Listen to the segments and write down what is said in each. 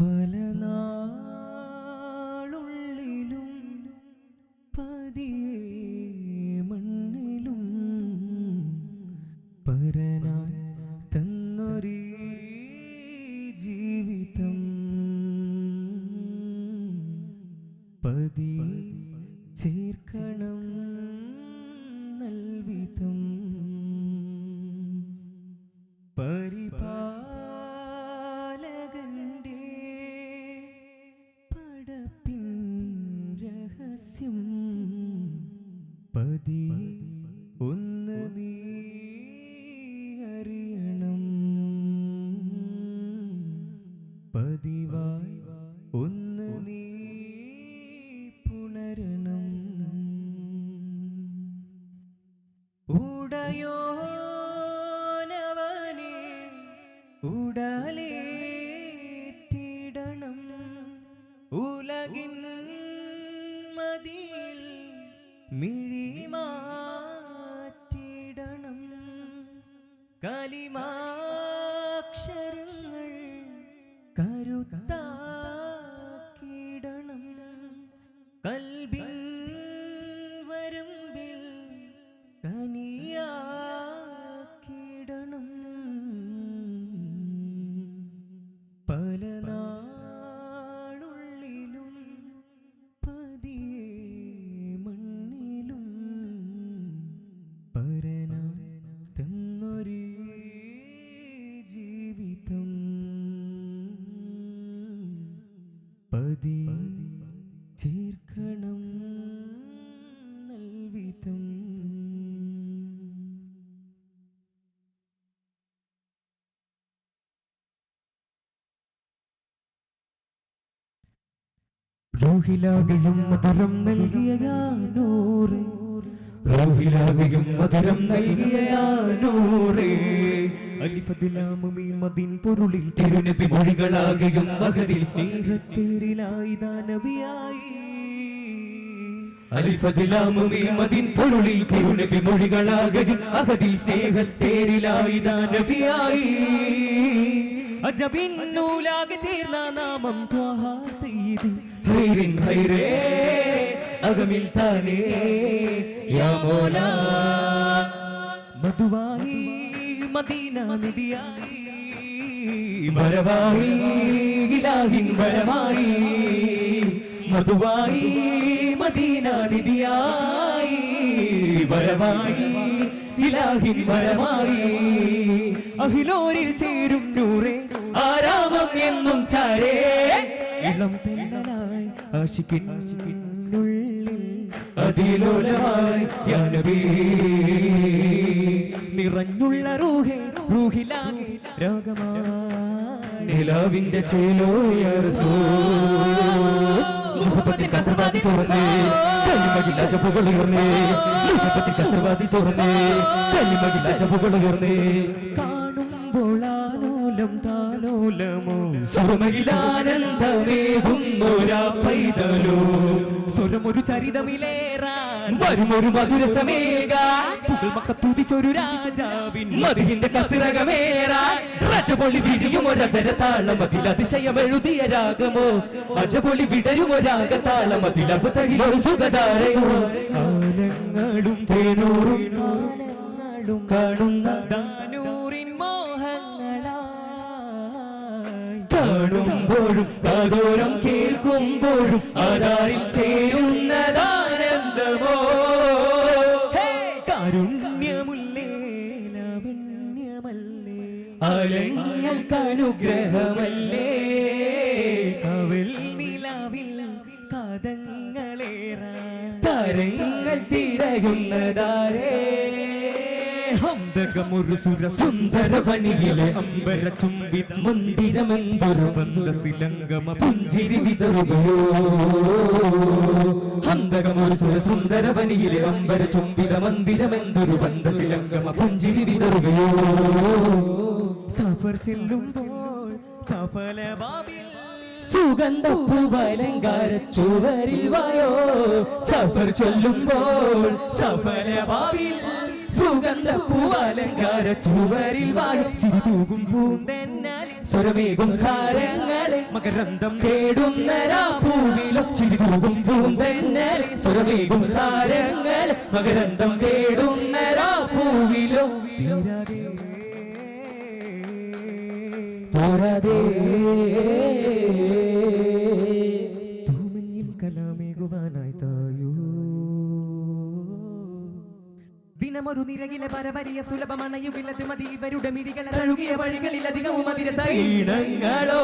പല നാളുള്ളിലും പതിയെ മണ്ണിലും പരനായി തന്നൊരു ജീവിതം. പതിയെ ചേർക്കണം പതിവായി ഒന്ന് നീ പുണരണം. ഉടയോനവനെ ഉടലേറ്റിടണം. ഉലകിൻ മതിയിൽ മിഴിമാറ്റിടണം. കലിമാക്ഷരങ്ങൾ റോഹിലാകയും മധുരം നൽകിയ യാനൂറ് റോഹിലാകയും മധുരം നൽകിയ യാനൂറ് അലിഫദിലാമുമീ മദിൻ പൊരുളിൽ തിരുനബി മൊഴികളാകെയും മഹതിൽ സ്നേഹത്തേരിലായി ദാനവിയായി അലിഫതിലാമുമീ മതിൻ പൊരുളിൽ തിരുനബി മൊഴികളാകെയും അഹദിൽ സ്നേഹത്തേരിലായി ദാനബിയായി അജബിൻ നൂലാകെ ചേർന്ന നാമം ത്വാഹ സയ്യിദ്. ഖൈറിൻ ഖൈറേ അകമിൽ താനേ. യാ മോലാ. മധുവായി മദീന നിധിയായി വരവായി ഇലാഹിൻ വരവായി മധുവായി മദീന നിധിയായി വരവായി ഇലാഹിൻ വരമായി. അഹിലോരിൽ ചേരും നൂറേ ആരാമം എന്നും ചാരേ. ഇളം തെന്നലായി ആശിക്കിനുള്ളിൽ അതിലോലമായി നിറഞ്ഞുള്ള റൂഹേ റൂഹിലാകെ രാഗമായി. നിലാവിന്റെ ചേലോ യാ റസൂൽ. മുഹബത്തിൽ കസർവാദി തുറന്നേ കല്ലിമകിൽ അജബുകൾ ഉയർന്നേ. മുഹബത്തിൽ കസർവാദി തുറന്നേ കല്ലിമകിൽ അജബുകൾ ഉയർന്നേ. കാണുമ്പോൾ ആലോലം താലോലമോ സുറമയിലാനന്ദമേകുന്നൊരാ പൈതലോ സ്വരമൊരു ചരിതമിലേറാൻ മധുര സമേക തുതിച്ചൊരു രാജാവിൻ കസിറകമേറാ രജപൊളി വിരിയും ഒരതര താളം അതിൽ അതിശയം എഴുതിയ രാഗമോ. അജപൊളി വിടരും ഒരാക താളം അതിൽ അബുതയിലൊരു സുഖധാരയോ ആലങ്ങളും തേനൂറും കാണുമ്പോഴും കാതോരം കേൾക്കുമ്പോഴും ആധാരിൽ ചേരുന്നതാനന്ദമോ? കാരുണ്യമുല്ലേ ലാവണ്യമല്ലേ? അലങ്ങൾക്ക് അനുഗ്രഹമല്ലേ? കവിൽ നിലാവിൽ കാതങ്ങളേറാ തരങ്ങൾ തിരയുന്നതാരേ? ഹംദകമൊരു സുര സുന്ദര പണിയിലെ അമ്പര ചുംബി മന്ദിരമെന്തൊരു ബന്ധസിലംഗമ പുഞ്ചിരി വിതറുകയോ ഹന്തകമൊരു സുര സുന്ദര വനിയിലെ അമ്പര ചുംബിത മന്ദിരമെന്തൊരു ബന്ധസിലംഗമ പുഞ്ചിരി വിതറുകയോ സഫർ ചെല്ലുമ്പോൾ സഫല ബാബിൽ സുഗന്ധ പൂവലങ്കാര ചുവരിൽ വായോ? സഫർ ചൊല്ലുമ്പോൾ സഫല ഭാവിൽ സുഗന്ധ പൂവാലങ്കാര ചുവരിൽ വായോ ചിരി തൂകും പൂന്തെന്നാലിൽ സ്വരമേകും സാരങ്ങളെ മകരന്തം തേടുന്ന പൂവിലും ചിരി തൂകും പൂന്തന്നലെ സ്വരമേകും സാരങ്ങളെ മകരന്തം തേടുന്ന പൂവിലും തീരാതെ തോരാതെ തൂമഞ്ഞിൽ കലാമേകുവാനായി ദിനമൊരു നിരകിലെ പരപരിയ സുലഭമണയുകില്ലത് മതി ഇവരുടെ മിഴികളെ തഴുകിയ വഴികളിൽ അധികവും അതിര സൈനങ്ങളോ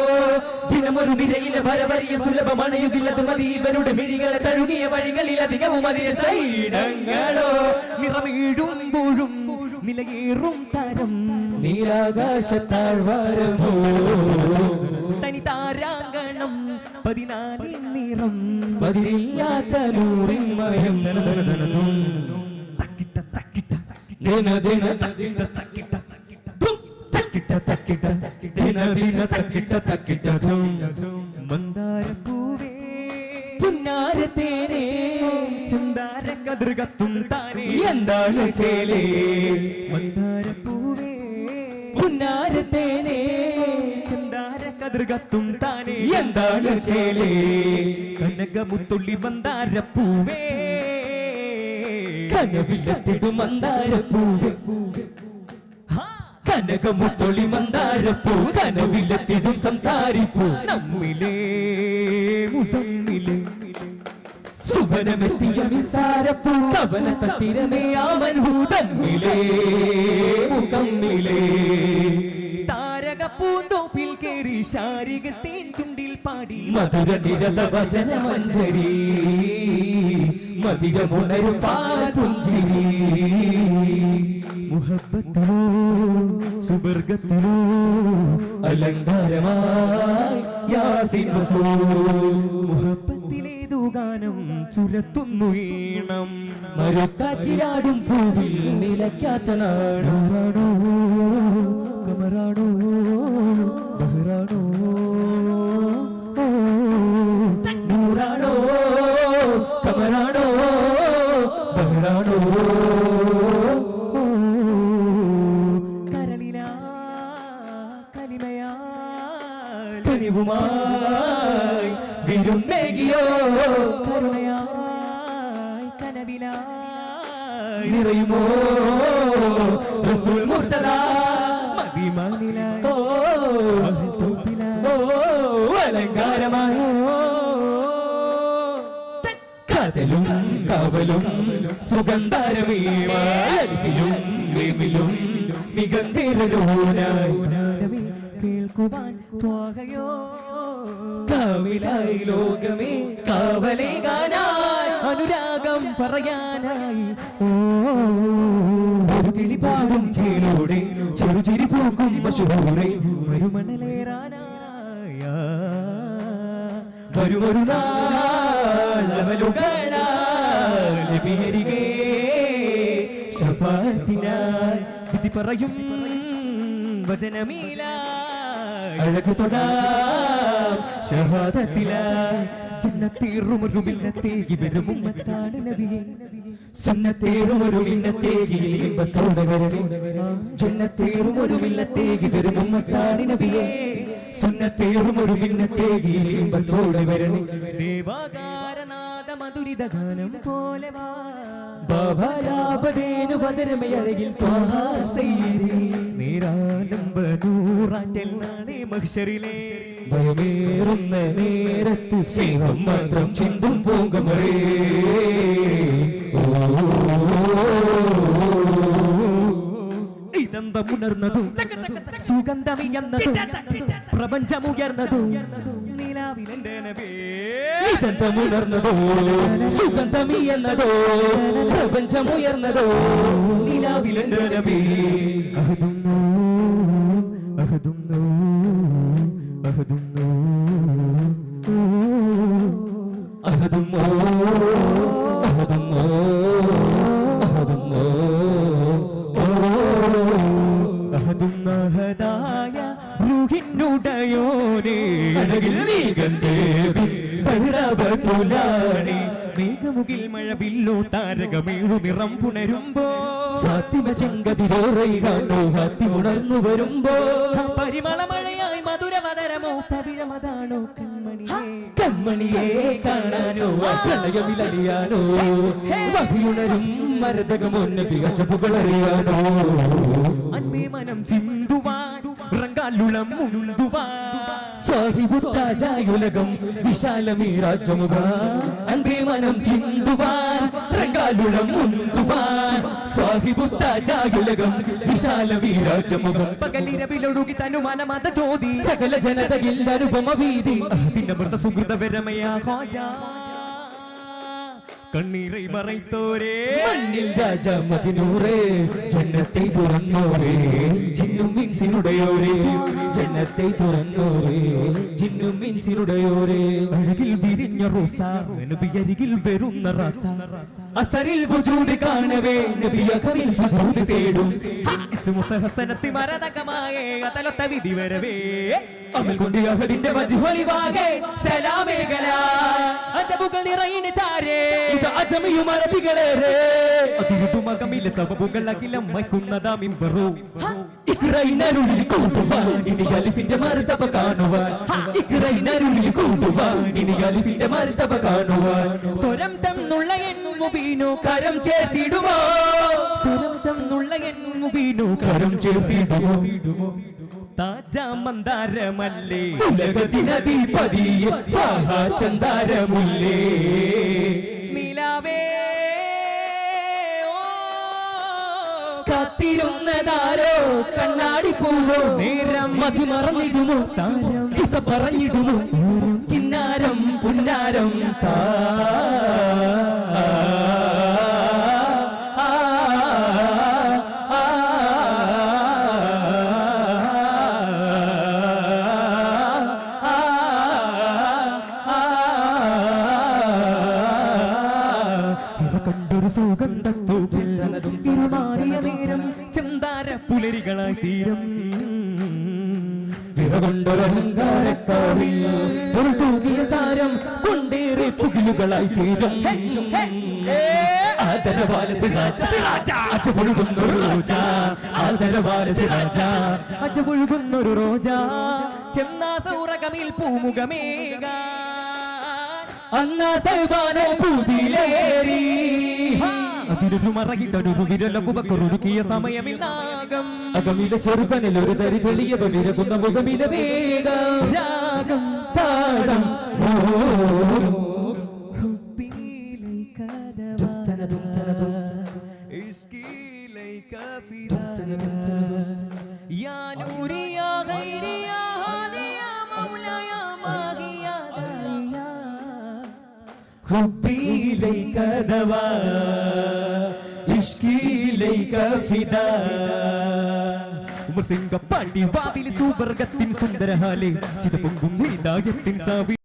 ദിനമൊരു നിരയിലെ വരവരിയ സുലഭമണയുകില്ലത് മതി ഇവരുടെ മിഴികളെ തഴുകിയ വഴികളിൽ അധികവും അതിര സൈനങ്ങളോ നിറമീഴുമ്പോഴും നിലയേറും തരം നീലാകാശത്താഴ്വാരമോ തനി താരാങ്കണം പതിനാലിൽ നിറം. പതിരില്ലാത്ത നൂറിൻ മയം ദിന ദിന തക്കിട്ട ധും, തക്കിട്ട തക്കിട്ട ദിന ദിന തക്കിട്ട ധും. മന്ദാരപ്പൂവേ പുന്നാരത്തേനെ ചന്ദാര കതിർകത്തും താനേ എന്താണ് ചേലേ മന്ദാരപ്പൂവേ പുന്നാരത്തേനെ ചന്ദാര കതിർകത്തും താനേ എന്താണ് ചേലേ കനകമുത്തുള്ളി മന്ദാരപ്പൂവേ കനവിലെത്തിടും മന്ദാരപ്പൂവ് കനകമുത്തൊളി മന്ദാരപ്പൂ. കനവിലെത്തിടും സംസാരിപ്പൂ. നമ്മിലേ മുസമ്മിലേ സുവനമെത്തിയ വിസാരപ്പൂ കവന തത്തിരമേ ആമൻഭൂതമ്മിലേ മുഖമ്മിലേ. താരക പൂന്തോപ്പിൽ കേറി ശാരിക തേൻ ചുണ്ടിൽ പാടി. മധുര നിരത വചന മുഹബത്തിലോ അലങ്കാരമായി യാസിൻ റസൂൽ. മുഹബത്തിലേതു ഗാനം ചുരത്തുന്നു ഈണം. മരുക്കാറ്റിലാടും പൂവിൽ നിലയ്ക്കാത്ത നാടും. നൂറാണോ കമറാണോ കനിവുമായി വിരുന്നേകിയോ കരുണയായി കനവിലായി നിറയുമോ? റസൂൽ മുർത്തദ അലങ്കാരമായോ. കാതലും കാവലും സുഗന്ധാരമേവാലിലും വേമിലും മികന്തിരൂനായി കേൾക്കുവാൻ ത്വാകയോ കാവിലായി ലോകമേ കാവലേ ഗാനായി. അനുരാഗം പറയാനായി. ഒരു കിളി പാടും ചേലോടെ ചെറുചിരി പൂക്കും മഷൂറെ മരുമണലേറാനായ. വരുമൊരു നാളികേ ശഫാത്തിനായി. വിധി പറയും. വചനമീല അഴകു തൊടാം. ഷഹാദത്തിലായി ചിന്നത്തീറുമുറുമില്ലത്തേകി വരും ഉമ്മത്താണ് നബിയെ. സുന്നത്തേറും ഒരു മിന്നത്തേകി ഇമ്പത്തോടെ വരണേ ജന്നത്തേറും ഒരു മിന്നത്തേകി വരും ഉമ്മത്താണി നബിയെ. സുന്നത്തേറും ഒരു മിന്നത്തേകി ഇമ്പത്തോടെ വരണേ. ദേവാകാരനാഥ മധുരിത ഗാനം പോലെ വാ. ബാബാലാപതേനു പതരമയഴകിൽ ത്വാഹാ സയ്യിദി. നീരാലംബനൂറാറ്റൽ നാളെ മഹിഷറിലെ ഭയമേറുന്ന നേരത്ത് സ്നേഹം മാത്രം ചിന്തും പൂങ്കമറേ ഇതന്തമുണർന്നതും സുഗന്ധമിയന്നതും പ്രപഞ്ചമുയർന്നതും നിലാവിലെന്റെ നബിയേ സുഗന്ധമിയെന്നതോ പ്രപഞ്ചമുയർന്നതോ നിലാവിലെന്റെ നബി അഹദുന്നു അഹദുന്നു അഹദുന്നു അഹദുമോ നിറം പുണരുമ്പോ ഫാത്തിമ ചെങ്കതിരോറൈകാണ്ടോ ഉണർന്നു വരുമ്പോ പരിമളമഴയായി മധുരമതരമോ തവിഴമതാണോ കൺമണിയേ? കൺമണിയെ കാണാനോ? ആ പ്രണയമിലറിയാനോ വഹിയുണരും മരതകമോ നബി അജബുകളറിയാനോ അൻപേ മനം ചിന്തുവാൻ റങ്കാലുളം മുന്തുവാൻ സാഹിബു താജായുലകം വിശാലമീ രാജമുഖ അൻപേ മനം ചിന്തുവാൻ രംഗാലുളം മുന്തുവാൻ. സാഹിബു താജായുലകം വിശാലമീ രാജമുഖം പകലിരവിലൊഴുകി തനുമാനമത ചോദി സകല ജനതയിൽ അനുപമ വീതി. അതിന്റെ മൃത സുഹൃത വരമയാ ഖാജാ കണ്ണീரை മറൈത്തോരേ. മണ്ണിൽ രാജാമതിനൂറേ ജന്നത്തെ തുറന്നോരേ. ജിന്നും മിൻസിനുടയോരേ. ജന്നത്തെ തുറന്നോരേ. ജിന്നും മിൻസിനുടയോരേ. അഴകിൽ വിരിഞ്ഞ റോസ നബിയരികിൽ വരുന്ന റസ. അസറിൽ വുജൂദ് കാണവേ നബിയ ഖബിൽ സുജൂദ് തേടും. ഹസനത്തി മരതകമായ അതലൊത്ത വിധി വരവേ. അമൽ കൊണ്ട് അഹദിന്റെ വജുഹലിവാകെ സലാമേകല അജബുകൾ നിറയിന് ചാരേ. ഇത് അജമിയും അറബികളേറെ അതിരുമകമിലെ സബബുകൾ അഖിലം മൈക്കുന്നതാ മിമ്പറു. ഇക്രൈനരുളിൽ കൂട്ടുവാൻ ഇനി അലിഫിന്റെ മറുതപ കാണുവാൻ. ഇനി അലിഫിന്റെ കാണുവാൻ. സ്വരം തന്നുള്ള എൻ മുബീനു കരം ചേർത്തിടുമോ? സ്വരം തന്നുള്ള എൻ മുബീനു കരം ചേർത്തിടുമോ? താജ മന്ദാരമല്ലേ? ഉലകത്തിനധിപതിയെ ത്വാഹ ചന്ദാരമുല്ലേ? നിലാവേ കാത്തിരുന്നതാരോ? കണ്ണാടി പൂവോ? നേരം മതി മറന്നിടുമോ? താരം കിസ പറഞ്ഞിടുമോ? കിന്നാരം പുന്നാരം താ. കണ്ടൊരു ചെല്ലതും തിരുമാറിയ നേരം ചെന്താര പുലരികളായി തീരം. തൂകിയ സാരം കൊണ്ടേറെ പുകിലുകളായി തീരും. അച്ചപൊഴുകുന്നൊരു റോജ. ഉറകമിൽ പൂമുഖമേക. അന്നാ സൈബാനോ പൂതിയിലേറി. അതിലൊരു മറകിട്ടൊരു വിരലൊരുക്കിയ സമയമിൽ നാഗം അകമിലെ ചെറുപ്പനിൽ ഒരു തരി തെളിയവ വിരകുന്ന മുഖമിലെ വേഗം രാഗം താഴം حبي ليك دواء عشقي ليك فداء يا نوري يا غيري يا هادي يا مولاي يا ماغي يا داعي حبي إليك دواء عشقي ഫിദ ഉമർ സിംഗ പാണ്ടി വാതിൽ സുവർഗത്തിൻ സുന്ദരഹാലെ ചിത പൊങ്കും സാവി